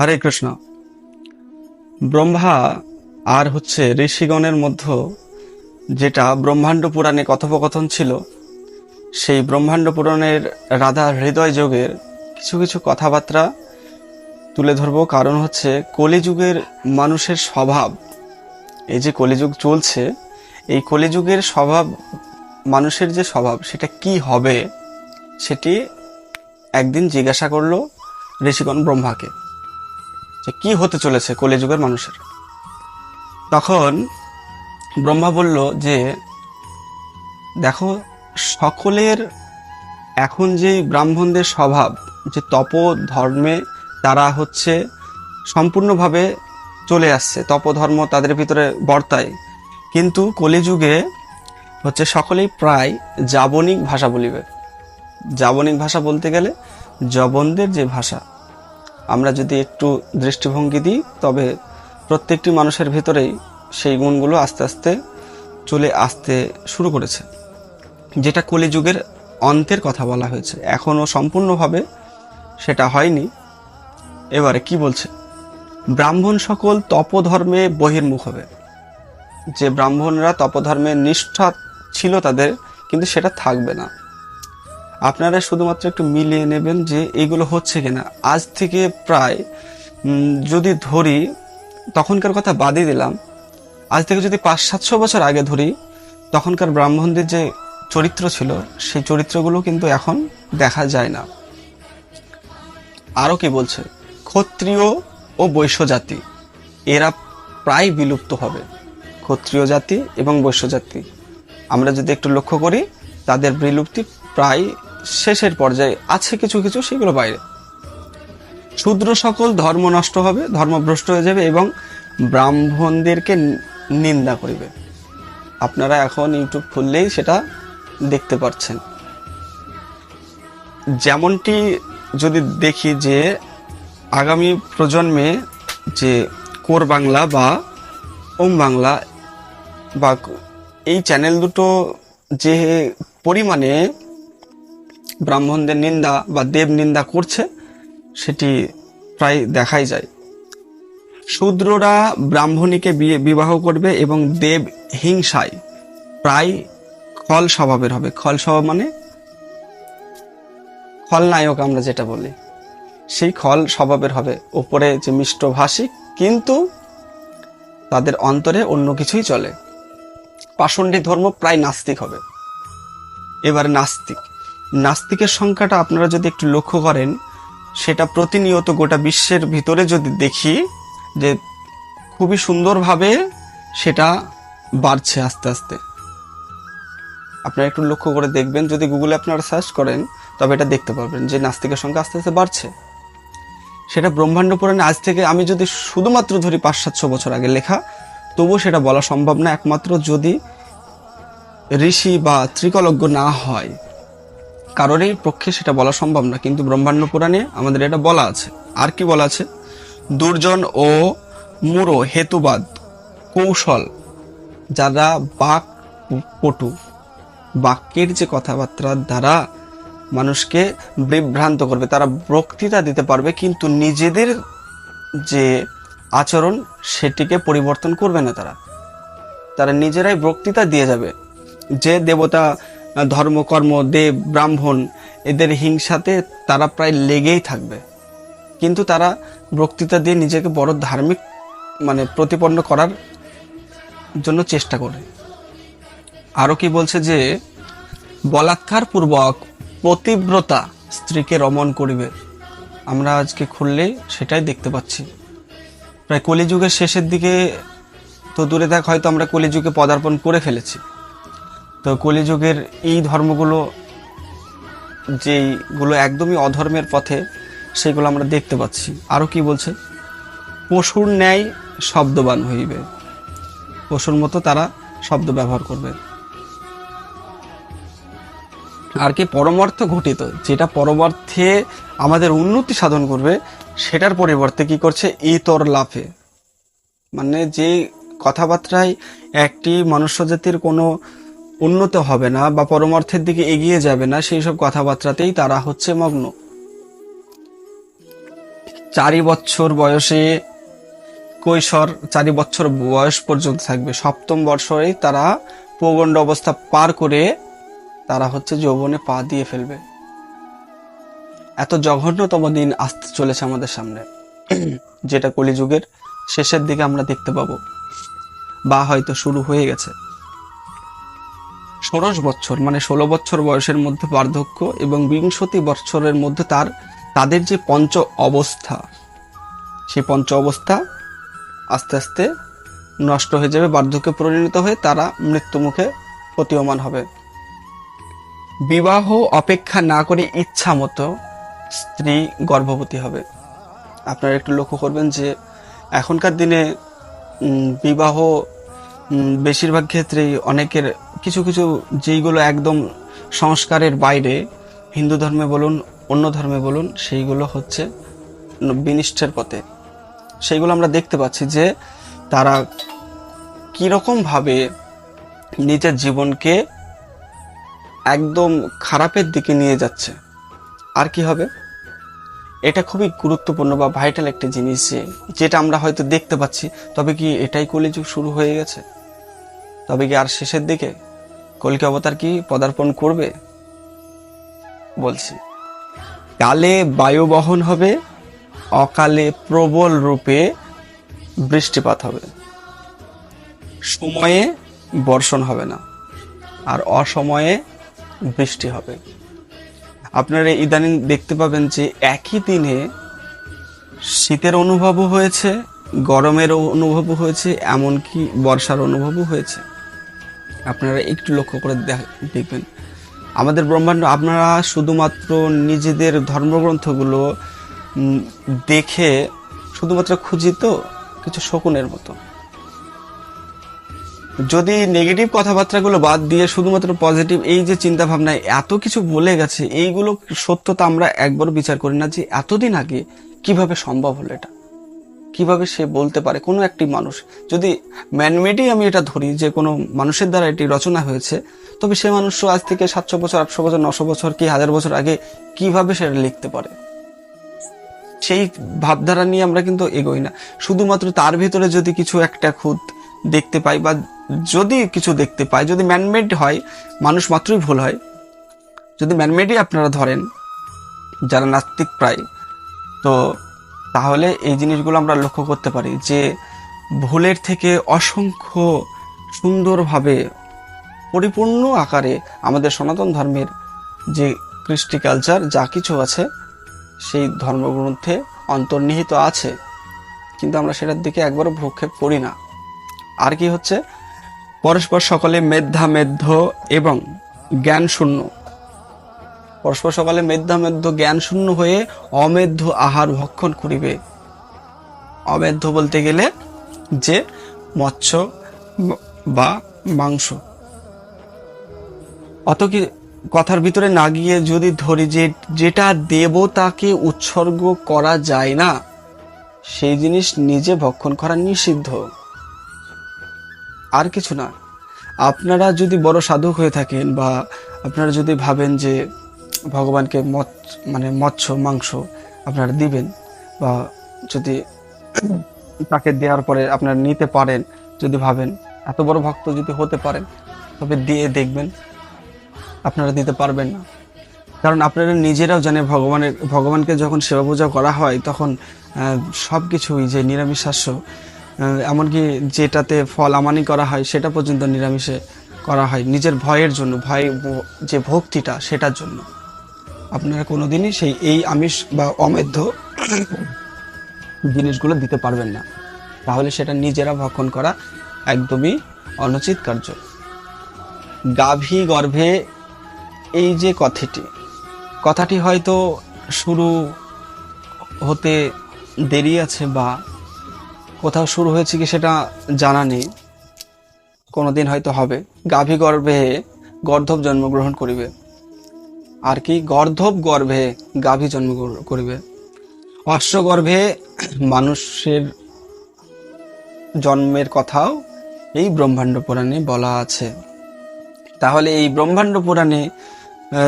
হরে কৃষ্ণ। ব্রহ্মা আর হচ্ছে ঋষিগণের মধ্যে যেটা ব্রহ্মাণ্ড পুরাণে কথোপকথন ছিল, সেই ব্রহ্মাণ্ড পুরাণের রাধা হৃদয় যোগের কিছু কিছু কথাবার্তা তুলে ধরবো। কারণ হচ্ছে কলিযুগের মানুষের স্বভাব, এই যে কলিযুগ চলছে, এই কলিযুগের স্বভাব, মানুষের যে স্বভাব, সেটা কি হবে, সেটি একদিন জিজ্ঞাসা করল ঋষিগণ ব্রহ্মাকে। যে কি হতে চলেছে কলিযুগের মানুষের। তখন ব্রহ্মা বলল যে, দেখো, সকলের এখন যে ব্রাহ্মণদের স্বভাব, যে তপ ধর্মে তারা হচ্ছে সম্পূর্ণভাবে চলে আসছে, তপধর্ম তাদের ভিতরে বর্তায়। কিন্তু কলিযুগে হচ্ছে সকলেই প্রায় জাবনিক ভাষা বলিবে। জাবনিক ভাষা বলতে গেলে জবনদের যে ভাষা আমরা যদি একটু দৃষ্টিভঙ্গি দিই, তবে প্রত্যেকটি মানুষের ভিতরেই সেই গুণগুলো আস্তে আস্তে চলে আসতে শুরু করেছে। যেটা কলিযুগের অন্তের কথা বলা হয়েছে। এখনও সম্পূর্ণভাবে সেটা হয়নি। এবারে কি বলছে? ব্রাহ্মণ সকল তপধর্মে বহির্মুখ হবে। যে ব্রাহ্মণরা তপধর্মে নিষ্ঠা ছিল তাদের, কিন্তু সেটা থাকবে না। আপনারা শুধুমাত্র একটু মিলিয়ে নেবেন যে এগুলো হচ্ছে কিনা। আজ থেকে প্রায় যদি ধরি, তখনকার কথা বাদই দিলাম। আজ থেকে যদি পাঁচ সাতশো বছর আগে ধরি, তখনকার ব্রাহ্মণদের যে চরিত্র ছিল, সেই চরিত্রগুলো কিন্তু এখন দেখা যায় না। আরও কি বলছে? ক্ষত্রিয় ও বৈশ্য জাতি, এরা প্রায় বিলুপ্ত হবে। ক্ষত্রিয় জাতি এবং বৈশ্য জাতি। আমরা যদি একটু লক্ষ্য করি, তাদের বিলুপ্তি প্রায় শেষের পর্যায়ে আছে কিছু কিছু, সেগুলো বাইরে। শূদ্র সকল ধর্ম নষ্ট হবে, ধর্মভ্রষ্ট হয়ে যাবে এবং ব্রাহ্মণদেরকে নিন্দা করিবে। আপনারা এখন ইউটিউব খুললেই সেটা দেখতে পাচ্ছেন যেমনটি যদি দেখি যে আগামী প্রজন্মে যে কোর বাংলা বা ওম বাংলা বা এই চ্যানেল দুটো যে পরিমাণে ব্রাহ্মণদের নিন্দা বা দেব নিন্দা করছে, সেটি প্রায় দেখাই যায়। শূদ্ররা ব্রাহ্মণীকে বিবাহ করবে এবং দেব হিংসায়, প্রায় খল স্বভাবের হবে। খল স্বভাব মানে খলনায়ক আমরা যেটা বলি। সেই খল স্বভাবের হবে। ওপরে যে মিষ্টভাষী কিন্তু তাদের অন্তরে অন্য কিছুই চলে। পাষণ্ডিক ধর্ম প্রায় নাস্তিক হবে। এবার নাস্তিক। নাস্তিকের সংখ্যাটা আপনারা যদি একটু লক্ষ্য করেন, সেটা প্রতিনিয়ত গোটা বিশ্বের ভিতরে যদি দেখি, যে খুবই সুন্দরভাবে সেটা বাড়ছে আস্তে আস্তে। আপনারা একটু লক্ষ্য করে দেখবেন, যদি গুগলে আপনারা সার্চ করেন, তবে এটা দেখতে পারবেন যে নাস্তিকের সংখ্যা আস্তে আস্তে বাড়ছে। সেটা ব্রহ্মাণ্ড পুরাণে আজ থেকে আমি যদি শুধুমাত্র ধরি পাঁচ সাতশো বছর আগে লেখা, তবুও সেটা বলা সম্ভব না, একমাত্র যদি ঋষি বা ত্রিকলজ্ঞ না হয়। কারোরই পক্ষে সেটা বলা সম্ভব না। কিন্তু ব্রহ্মাণ্ড পুরাণে আমাদের এটা বলা আছে। আর কি বলা আছে? দুর্জন ও মুরো হেতুবাদ, কৌশল, যারা বাক পটু, বাক্যের যে কথাবার্তার দ্বারা মানুষকে বিভ্রান্ত করবে, তারা বক্তৃতা দিতে পারবে, কিন্তু নিজেদের যে আচরণ, সেটিকে পরিবর্তন করবে না তারা। তারা নিজেরাই বক্তৃতা দিয়ে যাবে। যে দেবতা ধর্ম, কর্ম, দেব, ব্রাহ্মণ, এদের হিংসাতে তারা প্রায় লেগেই থাকবে। কিন্তু তারা বক্তৃতা দিয়ে নিজেকে বড় ধার্মিক মানে প্রতিপন্ন করার জন্য চেষ্টা করে। আরও কি বলছে যে, বলাৎকার পূর্বক পতিব্রতা স্ত্রীকে রমণ করিবে। আমরা আজকে খুললে সেটাই দেখতে পাচ্ছি। প্রায় কলিযুগের শেষের দিকে তো দূরে থাক, হয়তো আমরা কলিযুগে পদার্পণ করে ফেলেছি। তো কলিযুগের এই ধর্মগুলো যেইগুলো একদমই অধর্মের পথে, সেগুলো আমরা দেখতে পাচ্ছি। আরও কি বলছে? পশুর ন্যায় শব্দবান হইবে। পশুর মতো তারা শব্দ ব্যবহার করবে। আর কি পরমার্থ ঘটিত, যেটা পরমার্থে আমাদের উন্নতি সাধন করবে, সেটার পরিবর্তে কি করছে? ইতর লাভে। মানে যে কথাবার্তায় একটি মনুষ্য জাতির কোনো উন্নত হবে না বা পরমার্থের দিকে এগিয়ে যাবে না, সেই সব কথাবার্তাতেই তারা হচ্ছে মগ্ন। চারি বছর বয়সে কৈশোর, চারি বছর বয়স পর্যন্ত থাকবে। সপ্তম বর্ষরেই তারা পৌগণ্ড অবস্থা পার করে তারা হচ্ছে যৌবনে পা দিয়ে ফেলবে। এত জঘন্যতম দিন আসতে চলেছে আমাদের সামনে। যেটা কলিযুগের শেষের দিকে আমরা দেখতে পাবো। বা হয়তো শুরু হয়ে গেছে। ষোড়শ বছর মানে ষোলো বছর বয়সের মধ্যে বার্ধক্য এবং বিংশতি বছরের মধ্যে তার, তাদের যে পঞ্চ অবস্থা সেই পঞ্চ অবস্থা আস্তে আস্তে নষ্ট হয়ে যাবে, বার্ধক্যে পরিণত হয়ে তারা মৃত্যুমুখে প্রতীয়মান হবে। বিবাহ অপেক্ষা না করে ইচ্ছা মতো স্ত্রী গর্ভবতী হবে। আপনারা একটু লক্ষ্য করবেন যে এখনকার দিনে বিবাহ বেশিরভাগ ক্ষেত্রেই অনেকের কিছু কিছু যেইগুলো একদম সংস্কারের বাইরে, হিন্দু ধর্মে বলুন, অন্য ধর্মে বলুন, সেইগুলো হচ্ছে বিনিষ্টের পথে। সেইগুলো আমরা দেখতে পাচ্ছি যে তারা কীরকম ভাবে নিজের জীবনকে একদম খারাপের দিকে নিয়ে যাচ্ছে। আর কি হবে? এটা খুবই গুরুত্বপূর্ণ বা ভাইটাল একটা জিনিস যে, যেটা আমরা হয়তো দেখতে পাচ্ছি। তবে কি এটাই কলিযুগ শুরু হয়ে গেছে? তবে কি আর শেষের দিকে? কলকি অবতার কি পদার্পণ করবে? বলছি। কালে বায়ু বহন হবে, অকালে প্রবল রূপে বৃষ্টিপাত হবে। সময়ে বর্ষণ হবে না, আর অসময়ে বৃষ্টি হবে। আপনারা ইদানিং দেখতে পাবেন যে একই দিনে শীতের অনুভবও হয়েছে গরমের অনুভবও হয়েছে, এমনকি বর্ষার অনুভবও হয়েছে। আপনারা একটু লক্ষ্য করে দেখ- দেখবেন। আমাদের ব্রহ্মাণ্ড, আপনারা শুধুমাত্র নিজেদের ধর্মগ্রন্থগুলো দেখে শুধুমাত্র খুঁজি তো কিছু শকুনের মতো। যদি নেগেটিভ কথাবার্তাগুলো বাদ দিয়ে শুধুমাত্র পজিটিভ এই যে চিন্তা ভাবনায় এত কিছু বলে গেছে, এইগুলো সত্যতা আমরা একবার বিচার করি না যে এতদিন আগে কীভাবে সম্ভব হলো এটা। কীভাবে সে বলতে পারে? কোনো একটি মানুষ। যদি ম্যানমেডই আমি এটা ধরি, যে কোনো মানুষের দ্বারা এটি রচনা হয়েছে, তবে সে মানুষও আজ থেকে সাতশো বছর, আটশো বছর, নশো বছর কি হাজার বছর আগে কীভাবে সেটা লিখতে পারে? সেই ভাবধারা নিয়ে আমরা কিন্তু এগোই না। শুধুমাত্র তার ভিতরে যদি কিছু একটা খুদ দেখতে পাই, বা যদি কিছু দেখতে পাই, যদি ম্যানমেড হয়, মানুষ মাত্রই ভুল হয়। যদি ম্যানমেডই আপনারা ধরেন, যারা নাস্তিক প্রায়, তো তাহলে এই জিনিসগুলো আমরা লক্ষ্য করতে পারি যে ভুলের থেকে অসংখ্য সুন্দরভাবে পরিপূর্ণ আকারে আমাদের সনাতন ধর্মের যে কৃষ্টি কালচার যা কিছু আছে, সেই ধর্মগ্রন্থে অন্তর্নিহিত আছে। কিন্তু আমরা সেটার দিকে একবারও ভ্রক্ষেপ করি না। আর কি হচ্ছে? পরস্পর সকলে মেধা মেধ্য এবং জ্ঞান শূন্য। পরস্পর সকলে মেধা মেধ্য জ্ঞান শূন্য হয়ে অমেধ্য আহার ভক্ষণ করিবে। অমেধ্য বলতে গেলে যে মৎস্য বা মাংস। অত কি কথার ভিতরে না গিয়ে যদি ধরি যে যেটা দেবতাকে উৎসর্গ করা যায় না, সেই জিনিস নিজে ভক্ষণ করা নিষিদ্ধ। আর কিছু না। আপনারা যদি বড় সাধক হয়ে থাকেন বা আপনারা যদি ভাবেন যে ভগবানকে মৎ মানে মৎস্য, মাংস আপনারা দিবেন বা যদি তাকে দেওয়ার পরে আপনারা নিতে পারেন, যদি ভাবেন, এত বড় ভক্ত যদি হতে পারেন, তবে দিয়ে দেখবেন, আপনারা দিতে পারবেন না। কারণ আপনারা নিজেরাও জানে ভগবানের, ভগবানকে যখন সেবা পূজা করা হয়, তখন সব কিছুই যে নিরামিষাস্য এমনকি যেটাতে ফল আমানি করা হয়, সেটা পর্যন্ত নিরামিষে করা হয় নিজের ভয়ের জন্য, ভয়, যে ভক্তিটা, সেটার জন্য। আপনারা কোনোদিনই সেই এই আমিষ বা অমেধ্য জিনিসগুলো দিতে পারবেন না। তাহলে সেটা নিজেরা ভক্ষণ করা একদমই অনুচিত কার্য। গাভী গর্ভে এই যে কথাটি কথাটি হয়তো শুরু হতে দেরি আছে বা কোথাও শুরু হয়েছে কি সেটা জানা নেই। কোনোদিন হয়তো হবে। গাভী গর্ভে গর্ধব জন্মগ্রহণ করিবে। আর কি গর্ধব গর্ভে গাভী জন্ম করবে। অশ্ব গর্ভে মানুষের জন্মের কথাও এই ব্রহ্মাণ্ড পুরাণে বলা আছে। তাহলে এই ব্রহ্মাণ্ড পুরাণে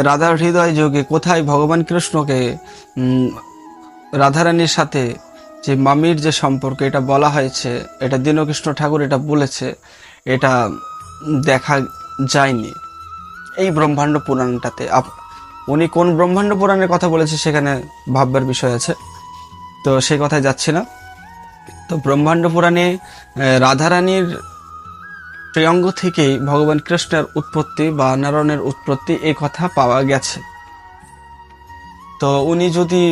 রাধার হৃদয় যোগে কোথায় ভগবান কৃষ্ণকে রাধারানীর সাথে যে মামির যে সম্পর্ক, এটা বলা হয়েছে, এটা দীনকৃষ্ণ ঠাকুর এটা বলেছে, এটা দেখা যায়নি। এই ব্রহ্মাণ্ড পুরাণটাতে উনি কোন ব্রহ্মাণ্ড পুরাণের কথা বলেছে সেখানে ভাববার বিষয় আছে। তো সেই কথায় যাচ্ছি না। তো ব্রহ্মাণ্ড পুরাণে রাধারানীর ত্রিয়ঙ্গ থেকেই ভগবান কৃষ্ণের উৎপত্তি বা নারায়ণের উৎপত্তি এই কথা পাওয়া গেছে। তো উনি যদি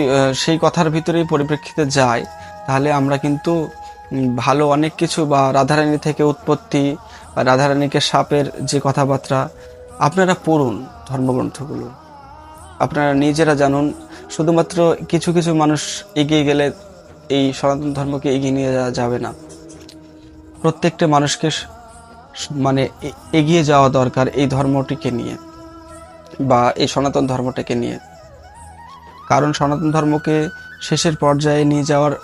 সেই কথার ভিতরেই পরিপ্রেক্ষিতে যায়, তাহলে আমরা কিন্তু ভালো অনেক কিছু বা রাধারানী থেকে উৎপত্তি বা রাধারানীকে সাপের যে কথাবার্তা, আপনারা পড়ুন ধর্মগ্রন্থগুলো। আপনারা নিজেরা জানুন, শুধুমাত্র কিছু কিছু মানুষ এগিয়ে গেলে এই সনাতন ধর্মকে এগিয়ে নিয়ে যাওয়া যাবে না প্রত্যেকটা মানুষকে মানে এগিয়ে যাওয়া দরকার এই ধর্মটিকে নিয়ে বা এই সনাতন ধর্মটাকে নিয়ে কারণ সনাতন ধর্মকে শেষের পর্যায়ে নিয়ে যাওয়ার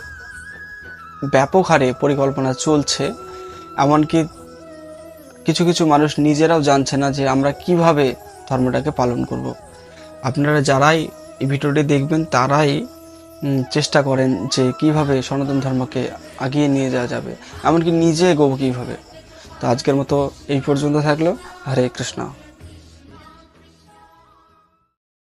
ব্যাপক হারে পরিকল্পনা চলছে, এমনকি কিছু কিছু মানুষ নিজেরাও জানছে না যে আমরা কীভাবে ধর্মটাকে পালন করব। আপনারা যারাই এই ভিডিওটি দেখবেন, তারাই চেষ্টা করেন যে কীভাবে সনাতন ধর্মকে আগিয়ে নিয়ে যাওয়া যাবে। এমনকি নিজে এগোবো কীভাবে। তো আজকের মতো এই পর্যন্ত থাকল। হরে কৃষ্ণ।